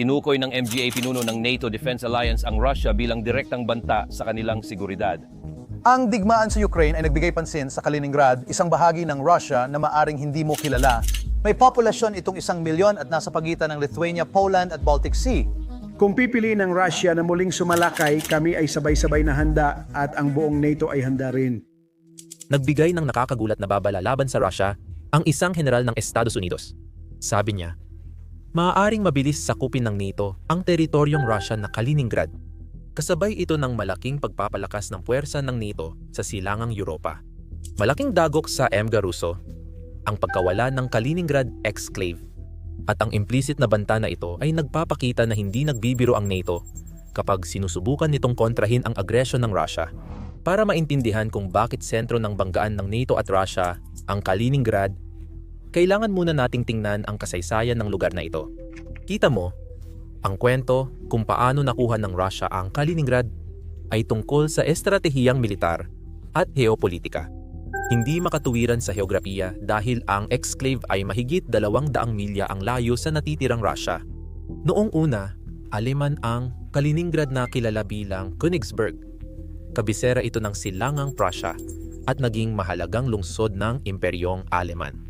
Tinukoy ng MGA pinuno ng NATO Defense Alliance ang Russia bilang direktang banta sa kanilang seguridad. Ang digmaan sa Ukraine ay nagbigay pansin sa Kaliningrad, isang bahagi ng Russia na maaring hindi mo kilala. May populasyon itong isang milyon at nasa pagitan ng Lithuania, Poland at Baltic Sea. Kung pipiliin ng Russia na muling sumalakay, kami ay sabay-sabay na handa at ang buong NATO ay handa rin. Nagbigay ng nakakagulat na babala laban sa Russia ang isang general ng Estados Unidos. Sabi niya, maaaring mabilis sakupin ng NATO ang teritoryong Russian na Kaliningrad. Kasabay ito ng malaking pagpapalakas ng puwersa ng NATO sa silangang Europa. Malaking dagok sa MGA Russo ang pagkawala ng Kaliningrad exclave at ang implicit na banta na ito ay nagpapakita na hindi nagbibiro ang NATO kapag sinusubukan nitong kontrahin ang agresyon ng Russia. Para maintindihan kung bakit sentro ng banggaan ng NATO at Russia ang Kaliningrad, kailangan muna nating tingnan ang kasaysayan ng lugar na ito. Kita mo, ang kwento kung paano nakuha ng Russia ang Kaliningrad ay tungkol sa estratehiyang militar at geopolitika. Hindi makatuwiran sa heograpiya dahil ang exclave ay mahigit dalawang daang milya ang layo sa natitirang Russia. Noong una, Aleman ang Kaliningrad na kilala bilang Königsberg. Kabisera ito ng silangang Prussia at naging mahalagang lungsod ng Imperyong Aleman.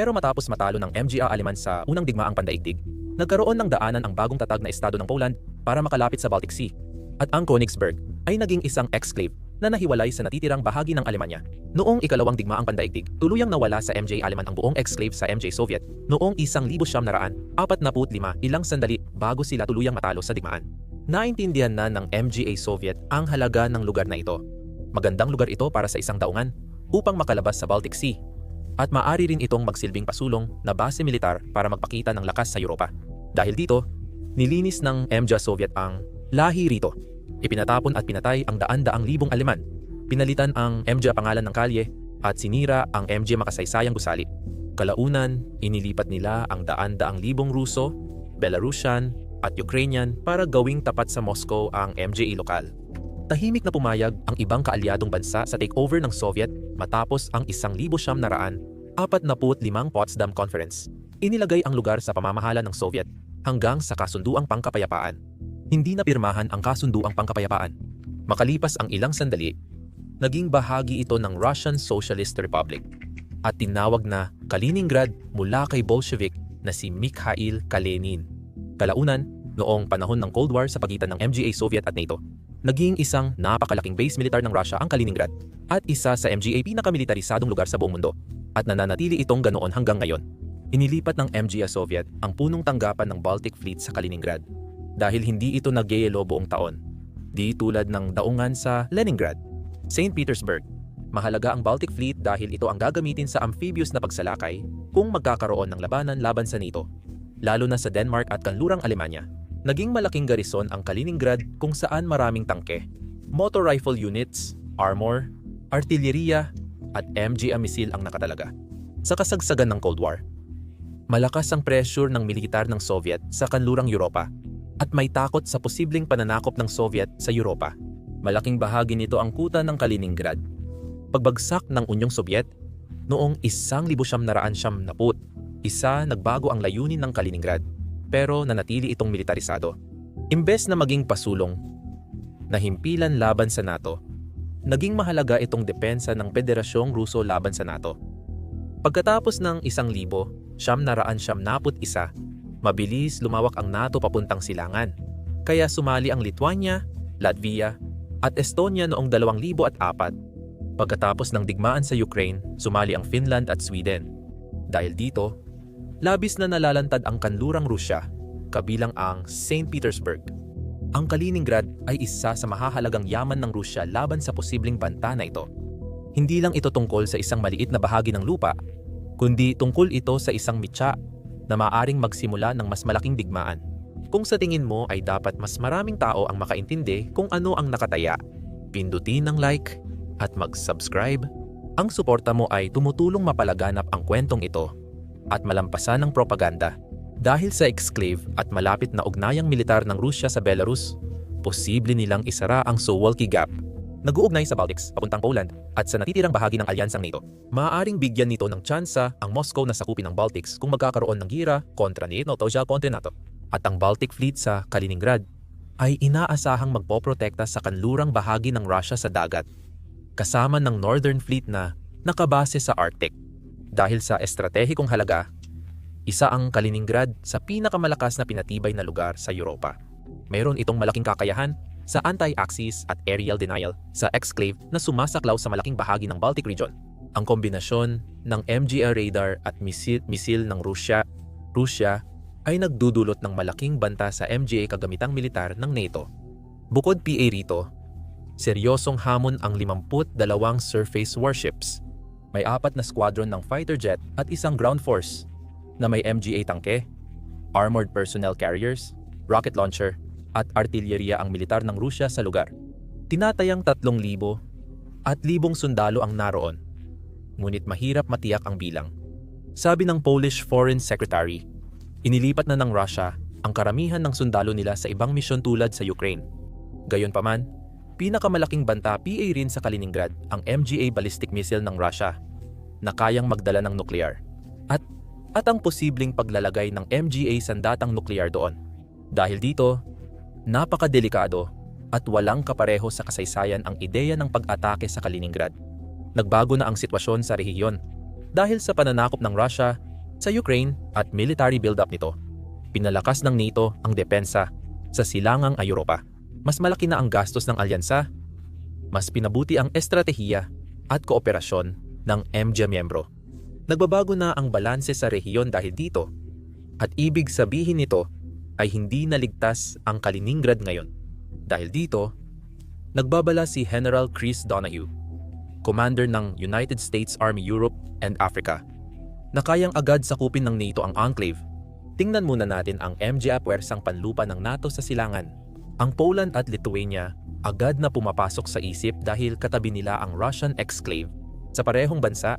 Pero matapos matalo ng MGA Aleman sa unang digmaang pandaigdig, nagkaroon ng daanan ang bagong tatag na estado ng Poland para makalapit sa Baltic Sea. At ang Königsberg ay naging isang exclave na nahiwalay sa natitirang bahagi ng Alemanya. Noong ikalawang digmaang pandaigdig, tuluyang nawala sa MJ Aleman ang buong exclave sa MJ Soviet noong isang libo siyam naraan, apat na put lima ilang sandali bago sila tuluyang matalo sa digmaan. Naintindihan na ng MGA Soviet ang halaga ng lugar na ito. Magandang lugar ito para sa isang daungan upang makalabas sa Baltic Sea at maaari rin itong magsilbing pasulong na base militar para magpakita ng lakas sa Europa. Dahil dito, nilinis ng MJ Soviet ang lahi rito. Ipinatapon at pinatay ang daan-daang libong Aleman. Pinalitan ang MJ pangalan ng kalye at sinira ang MJ makasaysayang gusali. Kalaunan, inilipat nila ang daan-daang libong Ruso, Belarusian at Ukrainian para gawing tapat sa Moscow ang MJE lokal. Tahimik na pumayag ang ibang kaalyadong bansa sa takeover ng Soviet matapos ang isang libo siyam naraan, apat na put limang Potsdam Conference. Inilagay ang lugar sa pamamahala ng Soviet hanggang sa kasunduang pangkapayapaan. Hindi na pirmahan ang kasunduang pangkapayapaan. Makalipas ang ilang sandali, naging bahagi ito ng Russian Socialist Republic at tinawag na Kaliningrad mula kay Bolshevik na si Mikhail Kalenin. Kalaunan, noong panahon ng Cold War sa pagitan ng MGA Soviet at NATO, naging isang napakalaking base militar ng Russia ang Kaliningrad at isa sa MGA pinakamilitarisadong lugar sa buong mundo at nananatili itong ganoon hanggang ngayon. Inilipat ng MGA Soviet ang punong tanggapan ng Baltic Fleet sa Kaliningrad dahil hindi ito nagyayelo buong taon. Di tulad ng daungan sa Leningrad, St. Petersburg. Mahalaga ang Baltic Fleet dahil ito ang gagamitin sa amphibious na pagsalakay kung magkakaroon ng labanan laban sa NATO, lalo na sa Denmark at kanlurang Alemanya. Naging malaking garison ang Kaliningrad kung saan maraming tangke, motor rifle units, armor, artilleriya, at MGA missile ang nakatalaga. Sa kasagsagan ng Cold War, malakas ang pressure ng militar ng Soviet sa kanlurang Europa at may takot sa posibleng pananakop ng Soviet sa Europa. Malaking bahagi nito ang kuta ng Kaliningrad. Pagbagsak ng Unyong Soviet, noong isang libo siyam naraan siyam naput, isa nagbago ang layunin ng Kaliningrad, pero nanatili itong militarisado. Imbes na maging pasulong, nahimpilan laban sa NATO, naging mahalaga itong depensa ng Federasyong Ruso laban sa NATO. Pagkatapos ng isang libo, siyam naraan siyam naput isa, mabilis lumawak ang NATO papuntang silangan. Kaya sumali ang Lithuania, Latvia, at Estonia noong 2004. Pagkatapos ng digmaan sa Ukraine, sumali ang Finland at Sweden. Dahil dito, labis na nalalantad ang kanlurang Rusya, kabilang ang St. Petersburg. Ang Kaliningrad ay isa sa mahahalagang yaman ng Rusya laban sa posibleng banta na ito. Hindi lang ito tungkol sa isang maliit na bahagi ng lupa, kundi tungkol ito sa isang mitya na maaring magsimula ng mas malaking digmaan. Kung sa tingin mo ay dapat mas maraming tao ang makaintindi kung ano ang nakataya, pindutin ang like at mag-subscribe. Ang suporta mo ay tumutulong mapalaganap ang kwentong ito at malampasan ng propaganda. Dahil sa exclave at malapit na ugnayang militar ng Rusya sa Belarus, posible nilang isara ang Suwalki Gap nag-uugnay sa Baltics papuntang Poland at sa natitirang bahagi ng alyansang NATO. Maaaring bigyan nito ng tsansa ang Moscow na sakupin ng Baltics kung magkakaroon ng gira kontra NATO o kontra NATO. at ang Baltic Fleet sa Kaliningrad ay inaasahang magpoprotekta sa kanlurang bahagi ng Russia sa dagat, kasama ng Northern Fleet na nakabase sa Arctic. Dahil sa estratehikong halaga, isa ang Kaliningrad sa pinakamalakas na pinatibay na lugar sa Europa. Mayroon itong malaking kakayahan sa anti-axis at aerial denial sa exclave na sumasaklaw sa malaking bahagi ng Baltic region. Ang kombinasyon ng MGR radar at misil, misil ng Rusya, Rusya ay nagdudulot ng malaking banta sa MGA kagamitang militar ng NATO. Bukod PA rito, seryosong hamon ang 52 surface warships. May apat na squadron ng fighter jet at isang ground force na may MGA tangke, armored personnel carriers, rocket launcher, at artillerya ang militar ng Rusya sa lugar. Tinatayang 3,000 at libong sundalo ang naroon. Ngunit mahirap matiyak ang bilang. Sabi ng Polish Foreign Secretary, inilipat na ng Russia ang karamihan ng sundalo nila sa ibang misyon tulad sa Ukraine. Gayunpaman, pinakamalaking banta PA rin sa Kaliningrad ang MGA ballistic missile ng Russia na kayang magdala ng nuklear at at ang posibleng paglalagay ng MGA sandatang nuklear doon. Dahil dito, napakadelikado at walang kapareho sa kasaysayan ang ideya ng pag-atake sa Kaliningrad. Nagbago na ang sitwasyon sa rehiyon dahil sa pananakop ng Russia sa Ukraine at military build-up nito. Pinalakas ng NATO ang depensa sa silangang Europa. Mas malaki na ang gastos ng alyansa, mas pinabuti ang estratehiya at kooperasyon ng MJ miyembro. Nagbabago na ang balanse sa rehiyon dahil dito at ibig sabihin nito ay hindi naligtas ang Kaliningrad ngayon. Dahil dito, nagbabala si General Chris Donahue, commander ng United States Army Europe and Africa, na kayang agad sakupin ng NATO ang enclave. Tingnan muna natin ang MGA puwersang panlupa ng NATO sa silangan. Ang Poland at Lithuania agad na pumapasok sa isip dahil katabi nila ang Russian exclave. Sa parehong bansa,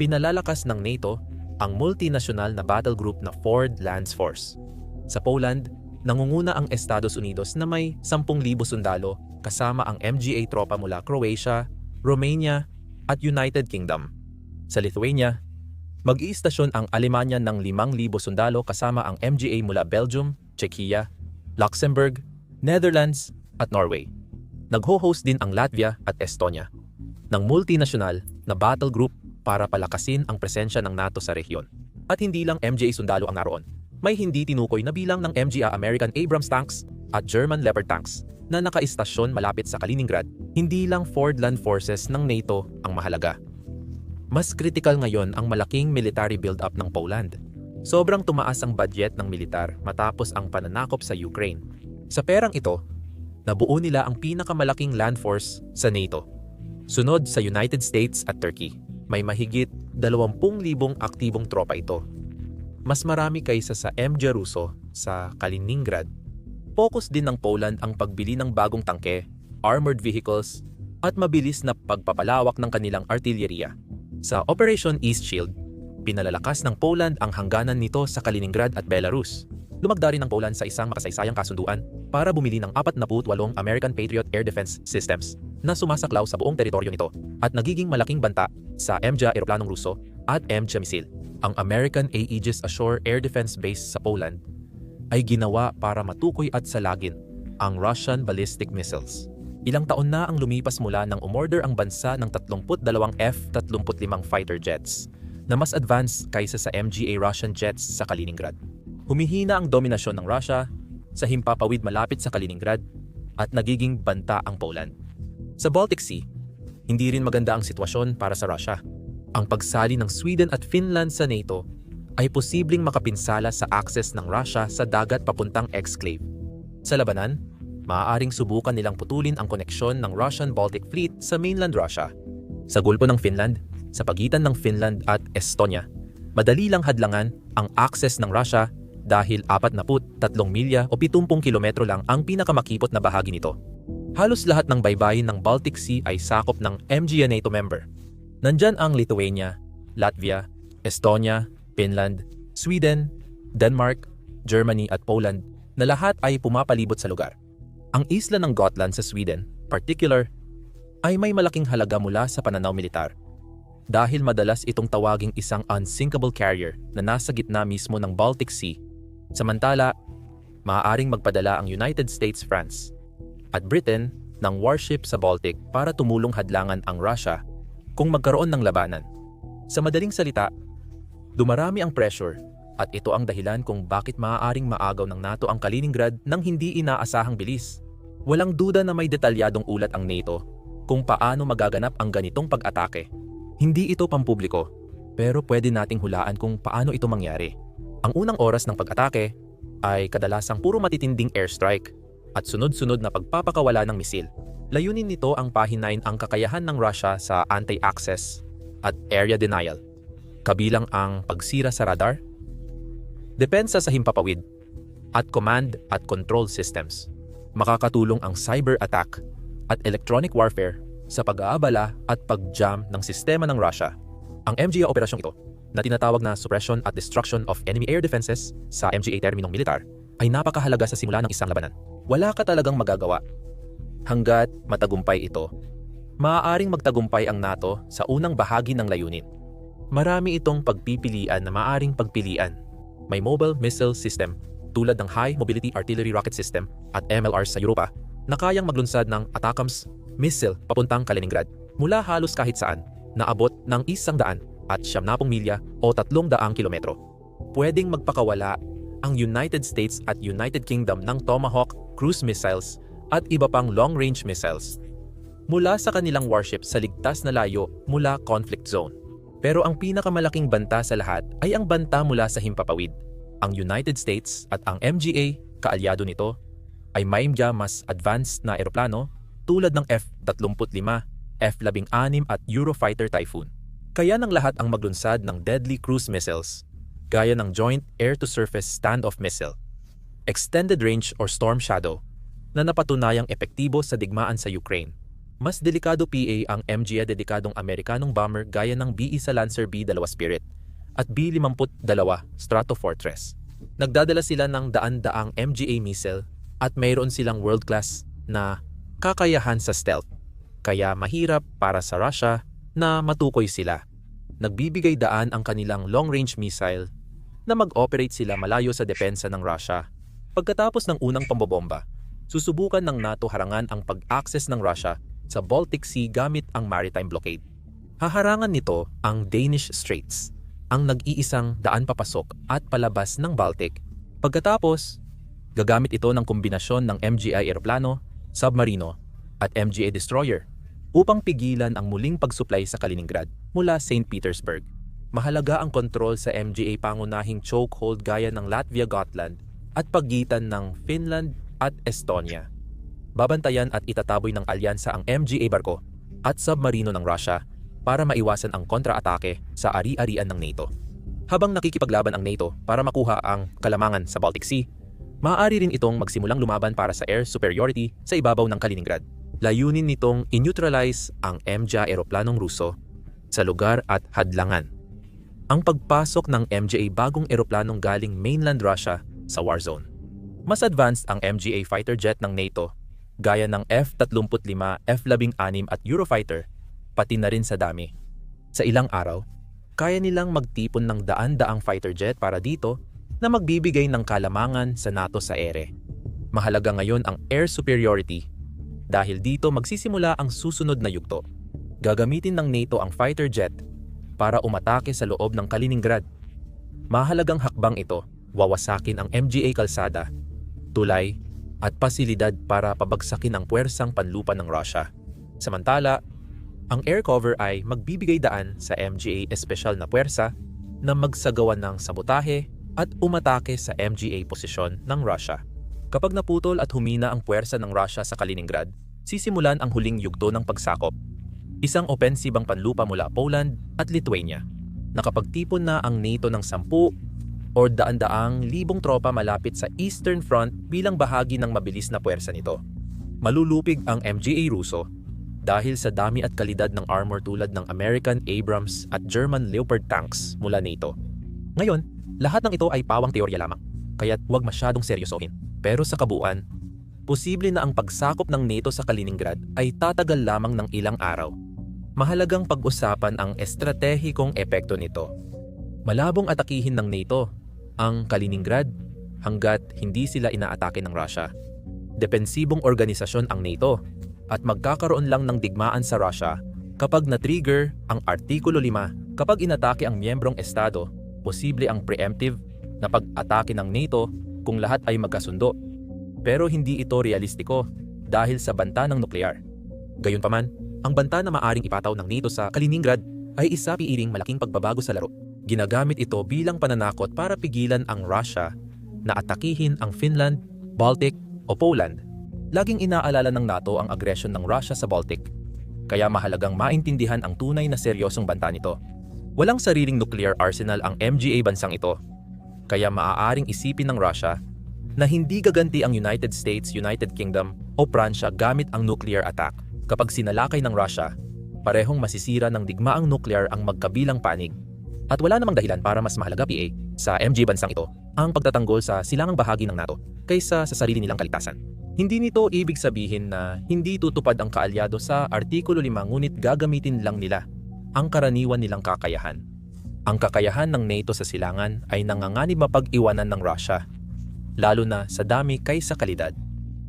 pinalalakas ng NATO ang multinational na battle group na Ford Lands Force. Sa Poland, nangunguna ang Estados Unidos na may 10,000 sundalo kasama ang MGA tropa mula Croatia, Romania at United Kingdom. Sa Lithuania, mag-iistasyon ang Alemanya ng 5,000 sundalo kasama ang MGA mula Belgium, Czechia, Luxembourg, Netherlands at Norway. Nagho-host din ang Latvia at Estonia ng multinational na battle group para palakasin ang presensya ng NATO sa rehiyon. At hindi lang MGA sundalo ang naroon. May hindi tinukoy na bilang ng MGA American Abrams tanks at German Leopard tanks na nakaistasyon malapit sa Kaliningrad. Hindi lang Ford Land Forces ng NATO ang mahalaga. Mas critical ngayon ang malaking military build-up ng Poland. Sobrang tumaas ang budget ng militar matapos ang pananakop sa Ukraine. Sa perang ito, nabuo nila ang pinakamalaking land force sa NATO. Sunod sa United States at Turkey, may mahigit 20,000 aktibong tropa ito. Mas marami kaysa sa MJ Russo sa Kaliningrad. Focus din ng Poland ang pagbili ng bagong tangke, armored vehicles, at mabilis na pagpapalawak ng kanilang artilleriya. Sa Operation East Shield, pinalalakas ng Poland ang hangganan nito sa Kaliningrad at Belarus. Lumagda rin ng Poland sa isang makasaysayang kasunduan para bumili ng 48 American Patriot Air Defense Systems na sumasaklaw sa buong teritoryo nito at nagiging malaking banta sa MJ eroplanong Ruso at MJ misil. Ang American Aegis Ashore Air Defense Base sa Poland ay ginawa para matukoy at salagin ang Russian ballistic missiles. Ilang taon na ang lumipas mula nang umorder ang bansa ng 32 F-35 fighter jets na mas advanced kaysa sa MGA Russian jets sa Kaliningrad. Humihina ang dominasyon ng Russia sa himpapawid malapit sa Kaliningrad at nagiging banta ang Poland. Sa Baltic Sea, hindi rin maganda ang sitwasyon para sa Russia. Ang pagsali ng Sweden at Finland sa NATO ay posibleng makapinsala sa access ng Russia sa dagat papuntang exclave. Sa labanan, maaaring subukan nilang putulin ang koneksyon ng Russian Baltic Fleet sa mainland Russia. Sa gulpo ng Finland, sa pagitan ng Finland at Estonia, madali lang hadlangan ang access ng Russia dahil 43 milya o 70 kilometro lang ang pinakamakipot na bahagi nito. Halos lahat ng baybayin ng Baltic Sea ay sakop ng MGA NATO member. Nandyan ang Lithuania, Latvia, Estonia, Finland, Sweden, Denmark, Germany at Poland na lahat ay pumapalibot sa lugar. Ang isla ng Gotland sa Sweden, particular, ay may malaking halaga mula sa pananaw militar dahil madalas itong tawaging isang unsinkable carrier na nasa gitna mismo ng Baltic Sea. Samantala, maaaring magpadala ang United States, France, at Britain ng warship sa Baltic para tumulong hadlangan ang Russia kung magkaroon ng labanan. Sa madaling salita, dumarami ang pressure at ito ang dahilan kung bakit maaaring maagaw ng NATO ang Kaliningrad ng hindi inaasahang bilis. Walang duda na may detalyadong ulat ang NATO kung paano magaganap ang ganitong pag-atake. Hindi ito pampubliko, pero pwede nating hulaan kung paano ito mangyari. Ang unang oras ng pag-atake ay kadalasang puro matitinding airstrike at sunod-sunod na pagpapakawala ng misil. Layunin nito ang pahinain ang kakayahan ng Russia sa anti-access at area denial, kabilang ang pagsira sa radar, depensa sa himpapawid, at command at control systems. Makakatulong ang cyber attack at electronic warfare sa pag-aabala at pag-jam ng sistema ng Russia. Ang MGA operasyong ito, na tinatawag na Suppression at Destruction of Enemy Air Defenses sa MGA terminong militar, ay napakahalaga sa simula ng isang labanan. Wala ka talagang magagawa. Hanggat matagumpay ito, maaaring magtagumpay ang NATO sa unang bahagi ng layunin. Marami itong pagpipilian na maaaring pagpilian. May mobile missile system tulad ng High Mobility Artillery Rocket System at MLRs sa Europa na kayang maglunsad ng ATACMS missile papuntang Kaliningrad mula halos kahit saan na abot ng isang daan at siyamnapong milya o tatlong daang kilometro. Pwedeng magpakawala ang United States at United Kingdom ng Tomahawk cruise missiles at iba pang long-range missiles mula sa kanilang warship sa ligtas na layo mula conflict zone. Pero ang pinakamalaking banta sa lahat ay ang banta mula sa himpapawid. Ang United States at ang MGA, kaalyado nito, ay may mas advanced na eroplano tulad ng F-35, F-16 at Eurofighter Typhoon. Kaya ng lahat ang maglunsad ng deadly cruise missiles, gaya ng Joint Air-to-Surface Standoff Missile, Extended Range or Storm Shadow, na napatunayang epektibo sa digmaan sa Ukraine. Mas delikado PA ang MGA dedikadong Amerikanong bomber gaya ng B-1 Lancer B-2 Spirit at B-52 Stratofortress. Nagdadala sila ng daan-daang MGA missile at mayroon silang world-class na kakayahan sa stealth. Kaya mahirap para sa Russia na matukoy sila. Nagbibigay daan ang kanilang long-range missile na mag-operate sila malayo sa depensa ng Russia. Pagkatapos ng unang pambobomba, susubukan ng NATO harangan ang pag-access ng Russia sa Baltic Sea gamit ang maritime blockade. Haharangan nito ang Danish Straits, ang nag-iisang daan papasok at palabas ng Baltic. Pagkatapos, gagamit ito ng kombinasyon ng MGI eroplano, submarino, at MGA destroyer upang pigilan ang muling pagsuplay sa Kaliningrad mula St. Petersburg. Mahalaga ang kontrol sa MGA pangunahing chokehold gaya ng Latvia-Gotland at pagitan ng Finland at Estonia. Babantayan at itataboy ng alyansa ang MGA barko at submarino ng Russia para maiwasan ang kontra-atake sa ari-arian ng NATO. Habang nakikipaglaban ang NATO para makuha ang kalamangan sa Baltic Sea, maaari rin itong magsimulang lumaban para sa air superiority sa ibabaw ng Kaliningrad. Layunin nitong in-neutralize ang MJA eroplanong Ruso sa lugar at hadlangan. Ang pagpasok ng MJA bagong eroplanong galing mainland Russia sa war zone. Mas advanced ang MGA fighter jet ng NATO gaya ng F-35, F-16 at Eurofighter, pati na rin sa dami. Sa ilang araw, kaya nilang magtipon ng daan-daang fighter jet para dito na magbibigay ng kalamangan sa NATO sa ere. Mahalaga ngayon ang air superiority dahil dito magsisimula ang susunod na yugto. Gagamitin ng NATO ang fighter jet para umatake sa loob ng Kaliningrad. Mahalagang hakbang ito, wawasakin ang MGA kalsada, tulay, at pasilidad para pabagsakin ang puwersang panlupa ng Russia. Samantala, ang air cover ay magbibigay daan sa MGA espesyal na puwersa na magsagawa ng sabotahe at umatake sa MGA posisyon ng Russia. Kapag naputol at humina ang puwersa ng Russia sa Kaliningrad, sisimulan ang huling yugto ng pagsakop. Isang opensibang panlupa mula Poland at Lithuania. Nakapagtipon na ang NATO ng sampu o daan-daang libong tropa malapit sa Eastern Front bilang bahagi ng mabilis na puwersa nito. Malulupig ang MGA Ruso dahil sa dami at kalidad ng armor tulad ng American Abrams at German Leopard tanks mula NATO. Ngayon, lahat ng ito ay pawang teorya lamang, kaya't huwag masyadong seryosohin. Pero sa kabuuan, posible na ang pagsakop ng NATO sa Kaliningrad ay tatagal lamang ng ilang araw. Mahalagang pag-usapan ang estratehikong epekto nito. Malabong atakihin ng NATO ang Kaliningrad hanggat hindi sila inaatake ng Russia. Depensibong organisasyon ang NATO at magkakaroon lang ng digmaan sa Russia kapag na-trigger ang Artikulo 5 kapag inatake ang miyembrong estado, posible ang preemptive na pag-atake ng NATO kung lahat ay magkasundo. Pero hindi ito realistiko dahil sa banta ng nuklear. Gayunpaman, ang banta na maaring ipataw ng NATO sa Kaliningrad ay isa piiring malaking pagbabago sa laro. Ginagamit ito bilang pananakot para pigilan ang Russia na atakihin ang Finland, Baltic o Poland. Laging inaalala ng NATO ang agresyon ng Russia sa Baltic. Kaya mahalagang maintindihan ang tunay na seryosong banta nito. Walang sariling nuclear arsenal ang MGA bansang ito. Kaya maaaring isipin ng Russia na hindi gaganti ang United States, United Kingdom o Pransya gamit ang nuclear attack. Kapag sinalakay ng Russia, parehong masisira ng digmaang nuclear ang magkabilang panig. At wala namang dahilan para mas mahalaga PA sa MG bansang ito ang pagtatanggol sa silangang bahagi ng NATO kaysa sa sarili nilang kaligtasan. Hindi nito ibig sabihin na hindi tutupad ang kaalyado sa Artikulo 5 ngunit gagamitin lang nila ang karaniwan nilang kakayahan. Ang kakayahan ng NATO sa silangan ay nanganganib mapag-iwanan ng Russia, lalo na sa dami kaysa kalidad.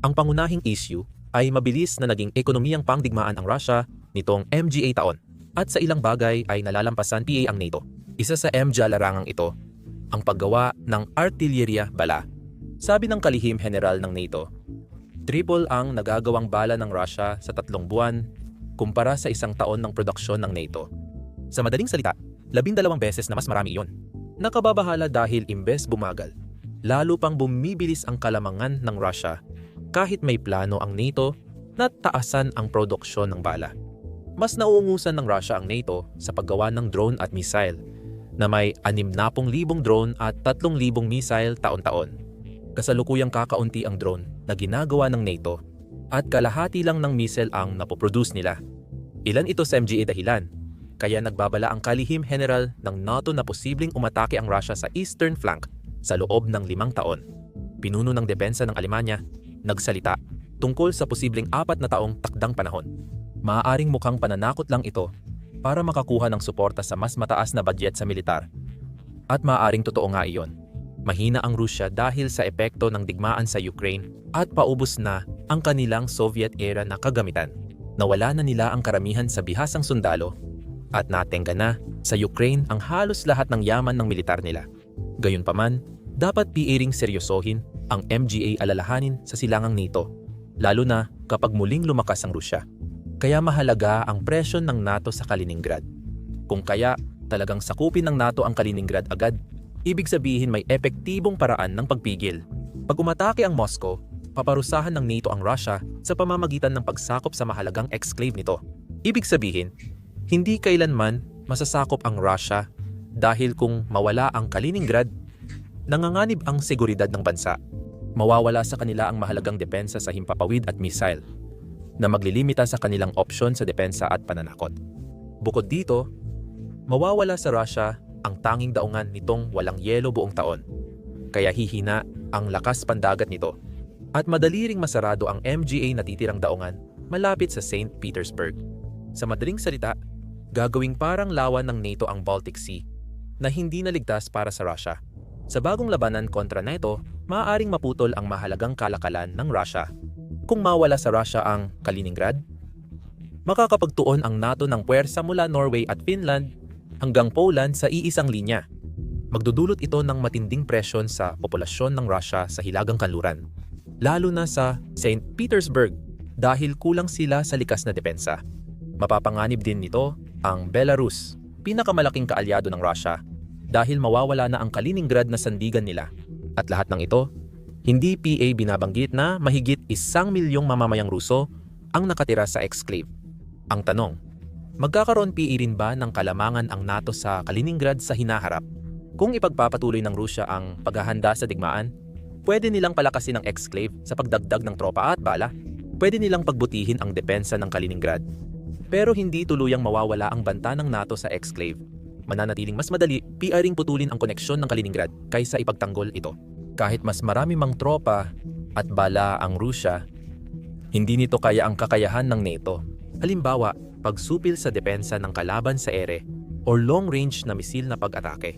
Ang pangunahing issue ay mabilis na naging ekonomiyang pangdigmaan ang Russia nitong MGA taon at sa ilang bagay ay nalalampasan PA ang NATO. Isa sa MGA larangang ito, ang paggawa ng artilyerya bala. Sabi ng kalihim general ng NATO, triple ang nagagawang bala ng Russia sa tatlong buwan kumpara sa isang taon ng produksyon ng NATO. Sa madaling salita, labindalawang beses na mas marami iyon. Nakababahala dahil imbes bumagal, lalo pang bumibilis ang kalamangan ng Russia kahit may plano ang NATO na taasan ang produksyon ng bala. Mas nauungusan ng Russia ang NATO sa paggawa ng drone at missile na may 60,000 drone at 3,000 missile taon-taon. Kasalukuyang kakaunti ang drone na ginagawa ng NATO at kalahati lang ng missile ang napoproduce nila. Ilan ito sa MGA dahilan, kaya nagbabala ang kalihim general ng NATO na posibleng umatake ang Russia sa eastern flank sa loob ng limang taon. Pinuno ng depensa ng Alemanya, nagsalita tungkol sa posibleng apat na taong takdang panahon. Maaaring mukhang pananakot lang ito para makakuha ng suporta sa mas mataas na budget sa militar. At maaaring totoo nga iyon. Mahina ang Rusya dahil sa epekto ng digmaan sa Ukraine at paubos na ang kanilang Soviet era na kagamitan. Nawala na nila ang karamihan sa bihasang sundalo at natengga na sa Ukraine ang halos lahat ng yaman ng militar nila. Gayunpaman, dapat piiring seryosohin ang MGA alalahanin sa silangang NATO, lalo na kapag muling lumakas ang Rusya. Kaya mahalaga ang presyon ng NATO sa Kaliningrad. Kung kaya talagang sakupin ng NATO ang Kaliningrad agad, ibig sabihin may epektibong paraan ng pagpigil. Pag umatake ang Moscow, paparusahan ng NATO ang Russia sa pamamagitan ng pagsakop sa mahalagang exclave nito. Ibig sabihin, hindi kailanman masasakop ang Russia dahil kung mawala ang Kaliningrad, nanganganib ang seguridad ng bansa. Mawawala sa kanila ang mahalagang depensa sa himpapawid at missile na maglilimita sa kanilang opsyon sa depensa at pananakot. Bukod dito, mawawala sa Russia ang tanging daungan nitong walang yelo buong taon. Kaya hihina ang lakas pandagat nito. At madali ring masarado ang MGA na titirang daungan malapit sa St. Petersburg. Sa madaling salita, gagawing parang lawan ng NATO ang Baltic Sea na hindi naligtas para sa Russia. Sa bagong labanan kontra NATO, maaaring maputol ang mahalagang kalakalan ng Russia. Kung mawala sa Russia ang Kaliningrad, makakapagtuon ang NATO ng puwersa mula Norway at Finland hanggang Poland sa iisang linya. Magdudulot ito ng matinding presyon sa populasyon ng Russia sa hilagang kanluran, lalo na sa St. Petersburg dahil kulang sila sa likas na depensa. Mapapanganib din nito ang Belarus, pinakamalaking kaalyado ng Russia dahil mawawala na ang Kaliningrad na sandigan nila. At lahat ng ito, hindi PA binabanggit na mahigit isang milyong mamamayang Ruso ang nakatira sa exclave. Ang tanong, magkakaroon PA rin ba ng kalamangan ang NATO sa Kaliningrad sa hinaharap? Kung ipagpapatuloy ng Rusya ang paghahanda sa digmaan, pwede nilang palakasin ang exclave sa pagdagdag ng tropa at bala. Pwede nilang pagbutihin ang depensa ng Kaliningrad. Pero hindi tuluyang mawawala ang banta ng NATO sa exclave. Mananatiling mas madali, PRing putulin ang koneksyon ng Kaliningrad kaysa ipagtanggol ito. Kahit mas marami mang tropa at bala ang Rusya, hindi nito kaya ang kakayahan ng NATO. Halimbawa, pagsupil sa depensa ng kalaban sa ere o long-range na misil na pag-atake.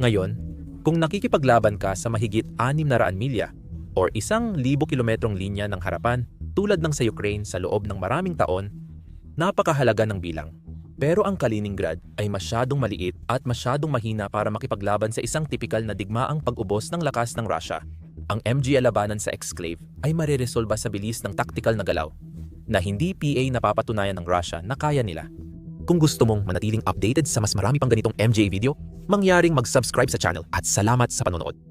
Ngayon, Kung nakikipaglaban ka sa mahigit 600 milya or isang libo kilometrong linya ng harapan tulad ng sa Ukraine sa loob ng maraming taon, napakahalaga ng bilang. Pero ang Kaliningrad ay masyadong maliit at masyadong mahina para makipaglaban sa isang tipikal na digmaang pag-ubos ng lakas ng Russia. Ang MGL labanan sa exclave ay mareresolba sa bilis ng tactical na galaw na hindi PA napapatunayan ng Russia na kaya nila. Kung gusto mong manatiling updated sa mas marami pang ganitong MJ video, mangyaring mag-subscribe sa channel at salamat sa panonood.